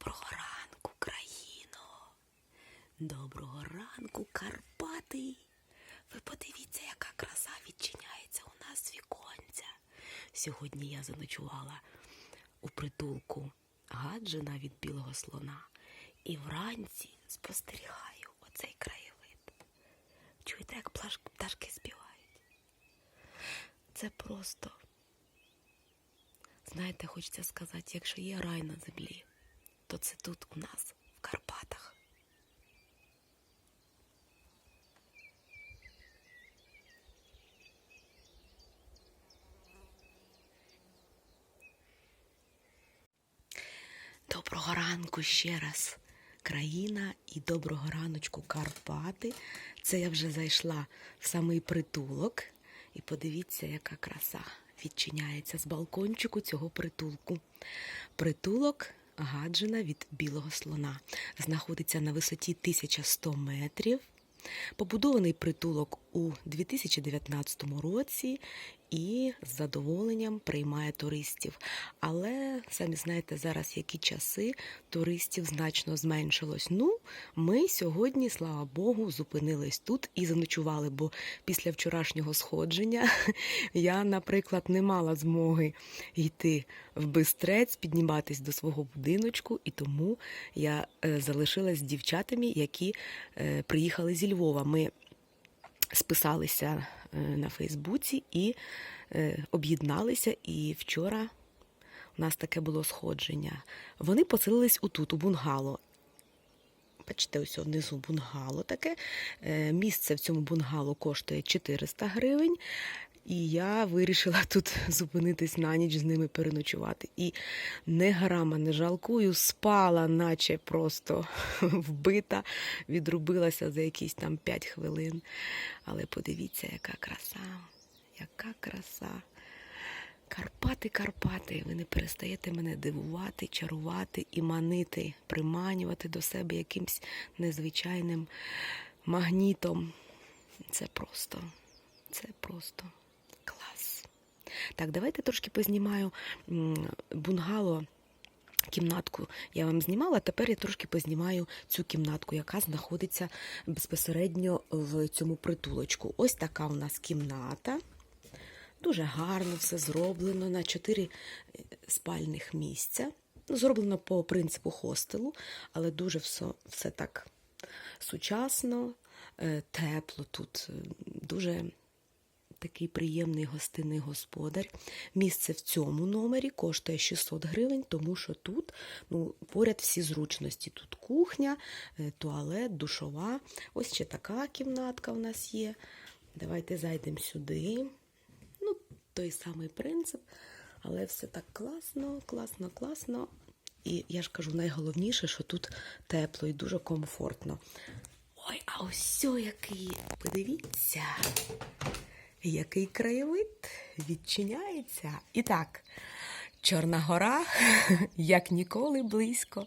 Доброго ранку, країно. Доброго ранку, Карпати. Ви подивіться, яка краса відчиняється у нас віконця. Сьогодні я заночувала у притулку гаджина від білого слона. І вранці спостерігаю оцей краєвид. Чуєте, як пташки співають? Це просто. Знаєте, хочеться сказати, якщо є рай на землі, то це тут у нас, в Карпатах. Доброго ранку ще раз, країна, і доброго раночку Карпати. Це я вже зайшла в самий притулок. І подивіться, яка краса відчиняється з балкончику цього притулку. Притулок гаджина від білого слона. Знаходиться на висоті 1100 метрів. Побудований притулок у 2019 році і з задоволенням приймає туристів. Але самі знаєте, зараз які часи туристів значно зменшилось. Ну, ми сьогодні, слава Богу, зупинились тут і заночували, бо після вчорашнього сходження я, наприклад, не мала змоги йти в бистрець, підніматись до свого будиночку, і тому я е, залишилась з дівчатами, які е, приїхали зі Львова. Ми списалися е, на Фейсбуці і е, об'єдналися. І вчора у нас таке було сходження. Вони поселились отут, у бунгало. Бачите, ось внизу бунгало таке. Е, Місце в цьому бунгало коштує 400 гривень. І я вирішила тут зупинитись на ніч з ними переночувати. І не грама не жалкую, спала, наче просто вбита, відрубилася за якісь там 5 хвилин. Але подивіться, яка краса, яка краса. Карпати, Карпати, ви не перестаєте мене дивувати, чарувати і манити, приманювати до себе якимсь незвичайним магнітом. Це просто, це просто. Так, давайте трошки познімаю бунгало. Кімнатку я вам знімала, тепер я трошки познімаю цю кімнатку, яка знаходиться безпосередньо в цьому притулочку. Ось така у нас кімната. Дуже гарно все зроблено на чотири е, спальних місця. Зроблено по принципу хостелу, але дуже все, все так сучасно, е, тепло тут, е, дуже такий приємний гостинний господар. Місце в цьому номері коштує 600 гривень, тому що тут ну, поряд всі зручності. Тут кухня, е, туалет, душова. Ось ще така кімнатка в нас є. Давайте зайдемо сюди. Ну, той самий принцип, але все так класно, класно, класно. І я ж кажу, найголовніше, що тут тепло і дуже комфортно. Ой, а ось який, подивіться, який краєвид відчиняється. І так, Чорна гора, як ніколи близько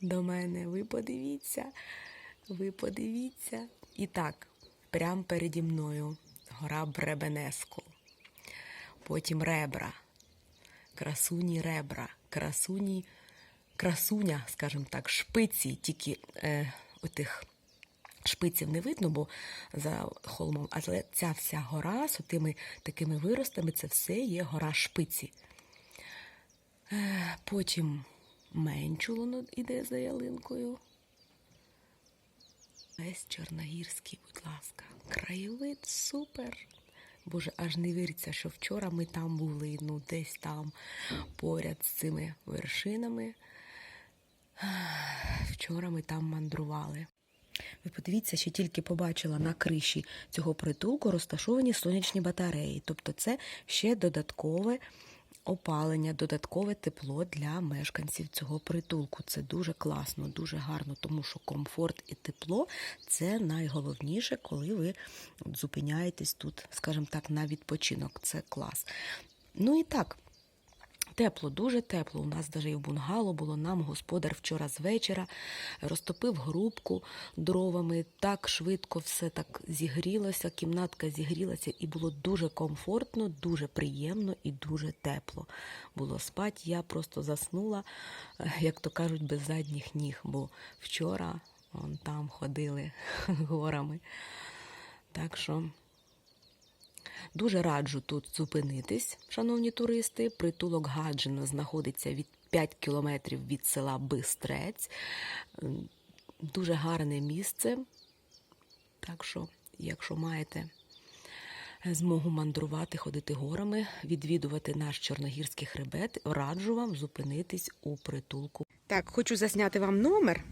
до мене. Ви подивіться, ви подивіться. І так, прямо переді мною гора Бребенеску. Потім ребра, красуні ребра, красуні, красуня, скажімо так, шпиці, тільки е, отих шпиців не видно, бо за холмом, але ця вся гора з тими такими виростами, це все є гора шпиці. Е, Потім менчулоно іде за ялинкою. Весь Чорногірський, будь ласка, краєвид супер. Боже, аж не віриться, що вчора ми там були, ну десь там поряд з цими вершинами. Вчора ми там мандрували. Ви подивіться, ще тільки побачила на криші цього притулку розташовані сонячні батареї. Тобто це ще додаткове опалення, додаткове тепло для мешканців цього притулку. Це дуже класно, дуже гарно, тому що комфорт і тепло це найголовніше, коли ви зупиняєтесь тут, скажімо так, на відпочинок. Це клас. Ну і так. Тепло, дуже тепло. У нас навіть і в бунгало було. Нам господар вчора з вечора розтопив грубку дровами. Так швидко все так зігрілося, кімнатка зігрілася, і було дуже комфортно, дуже приємно і дуже тепло. Було спати. Я просто заснула, е, як то кажуть, без задніх ніг, бо вчора вон там ходили горами. Так що. Дуже раджу тут зупинитись, шановні туристи. Притулок Гаджина знаходиться від 5 кілометрів від села Бистрець. Дуже гарне місце. Так що, якщо маєте змогу мандрувати, ходити горами, відвідувати наш чорногірський хребет, раджу вам зупинитись у притулку. Так, хочу засняти вам номер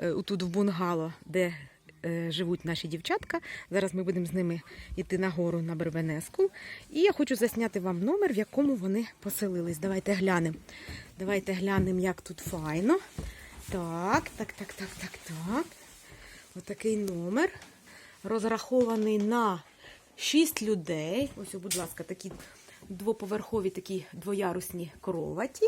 е, тут в бунгало, де живуть наші дівчатка. Зараз ми будемо з ними йти на гору на Бервенеску. І я хочу засняти вам номер, в якому вони поселились. Давайте глянемо. Давайте глянемо, як тут файно. Так, так, так, так, так, так. Отакий номер. Розрахований на 6 людей. Ось, будь ласка, такі двоповерхові, такі двоярусні кроваті.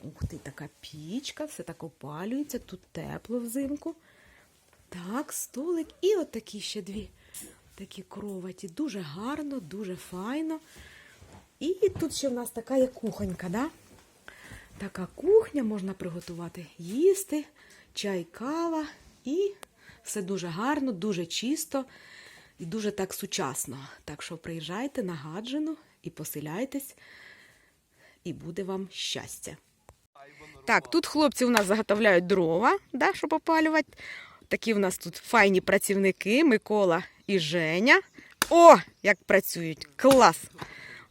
Ух ти, така пічка, все так опалюється, тут тепло взимку. Так, столик і от такі ще дві такі кроваті. Дуже гарно, дуже файно. І тут ще в нас така є кухонька, да? Така кухня, можна приготувати їсти, чай, кава. І все дуже гарно, дуже чисто і дуже так сучасно. Так що приїжджайте на Гаджину і поселяйтесь, і буде вам щастя. Так, тут хлопці у нас заготовляють дрова, да, щоб опалювати. Такі у нас тут файні працівники Микола і Женя. О, як працюють! Клас!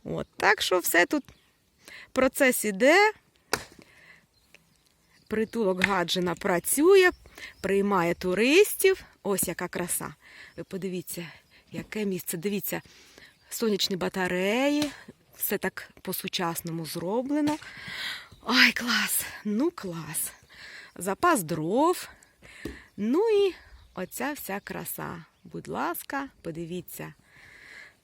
От, так що все тут процес іде. Притулок Гаджина працює, приймає туристів. Ось яка краса. Ви подивіться, яке місце. Дивіться, сонячні батареї, все так по-сучасному зроблено. Ой, клас! Ну, клас. Запас дров. Ну і оця вся краса. Будь ласка, подивіться.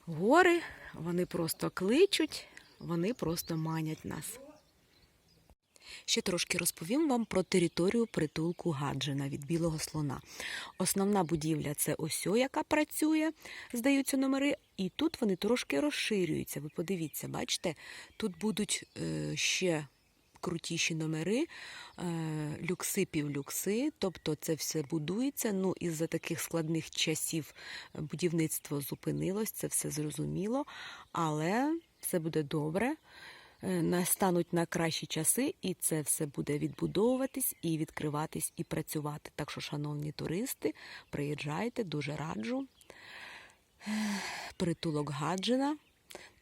Гори, вони просто кличуть, вони просто манять нас. Ще трошки розповім вам про територію притулку Гаджина від Білого слона. Основна будівля це ось о, яка працює, здаються номери, і тут вони трошки розширюються. Ви подивіться, бачите, тут будуть е, ще крутіші номери, е, люкси півлюкси, тобто це все будується. Ну, із-за таких складних часів будівництво зупинилось, це все зрозуміло, але все буде добре. Е, настануть на кращі часи, і це все буде відбудовуватись і відкриватись і працювати. Так що, шановні туристи, приїжджайте, дуже раджу. Е, Притулок Гаджина,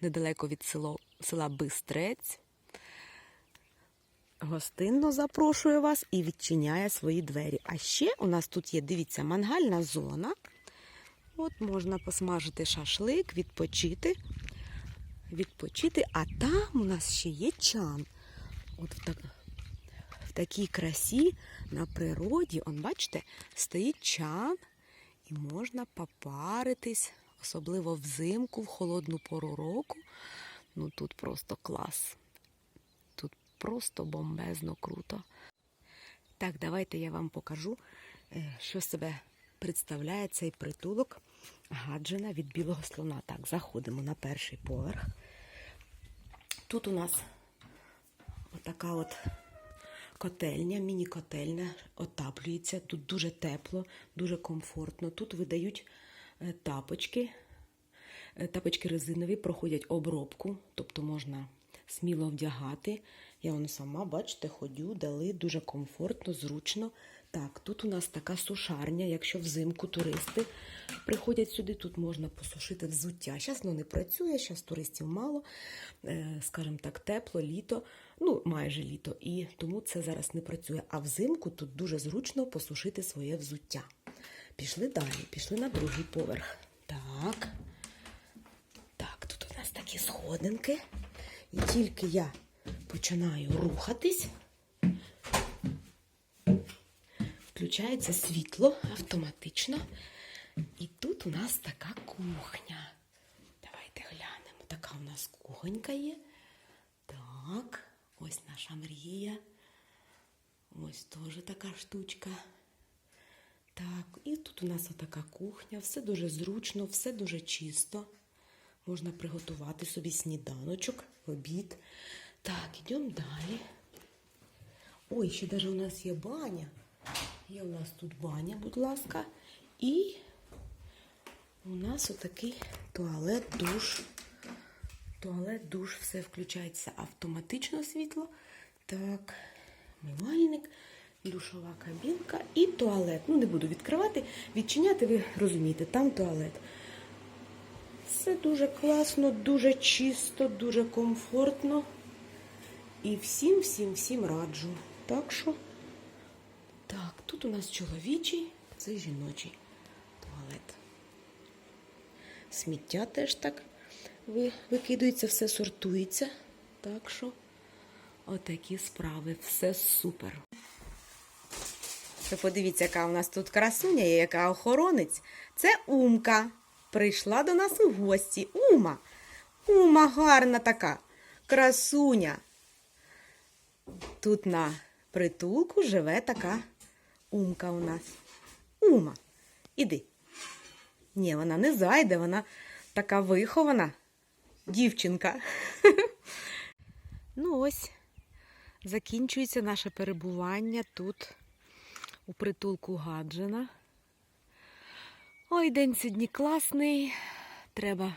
недалеко від село, села Бистрець. Гостинно запрошує вас і відчиняє свої двері. А ще у нас тут є, дивіться, мангальна зона. От можна посмажити шашлик, відпочити відпочити, а там у нас ще є чан. От в, так, в такій красі на природі, он, бачите, стоїть чан і можна попаритись, особливо взимку, в холодну пору року. Ну тут просто клас. Просто бомбезно круто. Так, давайте я вам покажу, е, що себе представляє цей притулок гаджина від білого слона. Так, заходимо на перший поверх. Тут у нас отака от котельня, міні-котельня, отаплюється. Тут дуже тепло, дуже комфортно. Тут видають е, тапочки. Е, Тапочки резинові проходять обробку, тобто можна сміло вдягати. Я воно сама, бачите, ходю, дали дуже комфортно, зручно. Так, тут у нас така сушарня. Якщо взимку туристи приходять сюди, тут можна посушити взуття. Зараз воно не працює, зараз туристів мало, е, скажімо так, тепло, літо, ну майже літо, і тому це зараз не працює. А взимку тут дуже зручно посушити своє взуття. Пішли далі, пішли на другий поверх. Так. Так, тут у нас такі сходинки. І тільки я починаю рухатись, включається світло автоматично. І тут у нас така кухня. Давайте глянемо. Така у нас кухонька є. Так. Ось наша мрія. Ось теж така штучка. Так, і тут у нас отака кухня, все дуже зручно, все дуже чисто. Можна приготувати собі сніданочок, обід. Так, йдемо далі. Ой, ще навіть у нас є баня. Є у нас тут баня, будь ласка. І у нас отакий туалет, душ. Туалет, душ, все включається автоматично світло. Так, мивальник, душова кабінка і туалет. Ну, не буду відкривати, відчиняти, ви розумієте, там туалет. Все дуже класно, дуже чисто, дуже комфортно. І всім, всім, всім раджу. Так що, так, тут у нас чоловічий, це жіночий туалет. Сміття теж так ви- викидується, все сортується. Так що, отакі справи, все супер. Ви подивіться, яка у нас тут красуня яка охоронець. Це Умка. Прийшла до нас у гості. Ума. Ума гарна така. Красуня. Тут на притулку живе така умка у нас. Ума. Іди. Ні, вона не зайде, вона така вихована дівчинка. Ну ось, закінчується наше перебування тут у притулку Гаджина. Ой, день сьогодні класний. Треба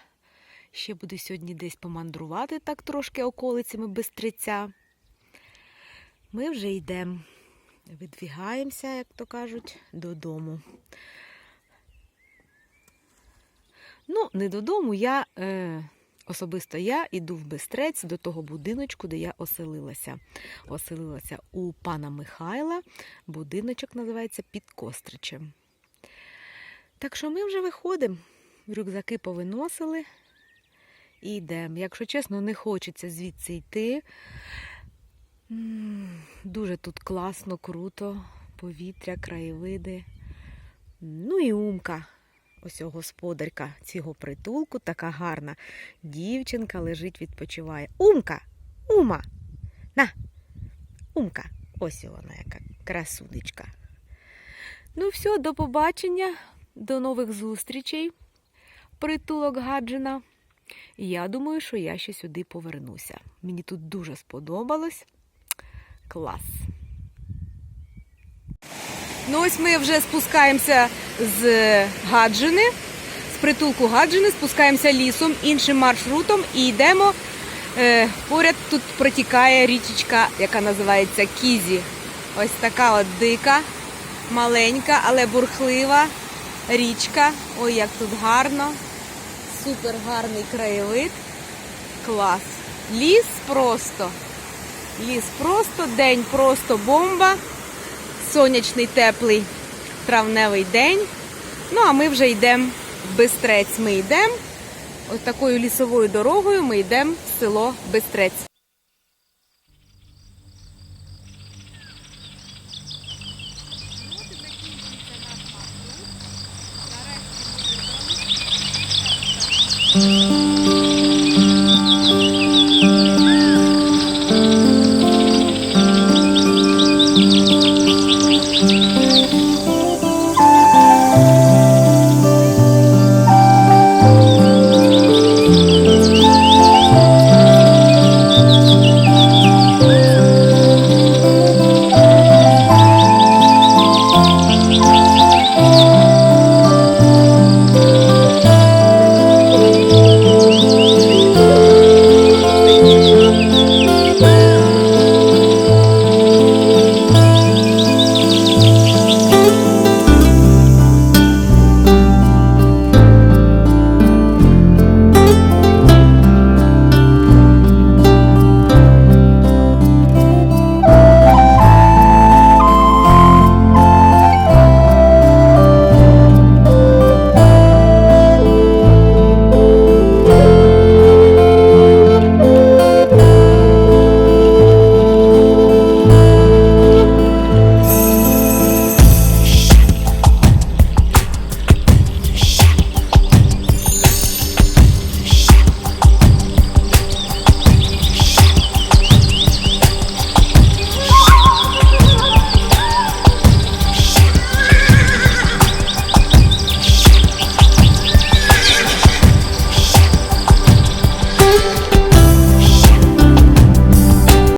ще буде сьогодні десь помандрувати так трошки околицями Бистриця. Ми вже йдемо, видвігаємося, як то кажуть, додому. Ну, не додому, я е, особисто я іду в Бистрець до того будиночку, де я оселилася. Оселилася у пана Михайла. Будиночок називається під Костричем. Так що ми вже виходимо. Рюкзаки повиносили і йдемо. Якщо чесно, не хочеться звідси йти. Дуже тут класно, круто, повітря, краєвиди. Ну і умка. Ось господарка цього притулку, така гарна дівчинка лежить, відпочиває. Умка! Ума! На! Умка! Ось вона яка красунечка. Ну, все, до побачення, до нових зустрічей. Притулок Гаджина. Я думаю, що я ще сюди повернуся. Мені тут дуже сподобалось. Клас. Ну, ось ми вже спускаємося з Гаджини, з притулку Гаджини, спускаємося лісом, іншим маршрутом і йдемо. Е, поряд тут протікає річечка, яка називається Кізі. Ось така от дика, маленька, але бурхлива річка. Ой, як тут гарно. Супер гарний краєвид. Клас. Ліс просто. Ліс просто, день просто бомба. Сонячний теплий травневий день. Ну, а ми вже йдемо в Бистрець. Ми йдемо. Ось такою лісовою дорогою ми йдемо в село Бистрець. Нарешті ми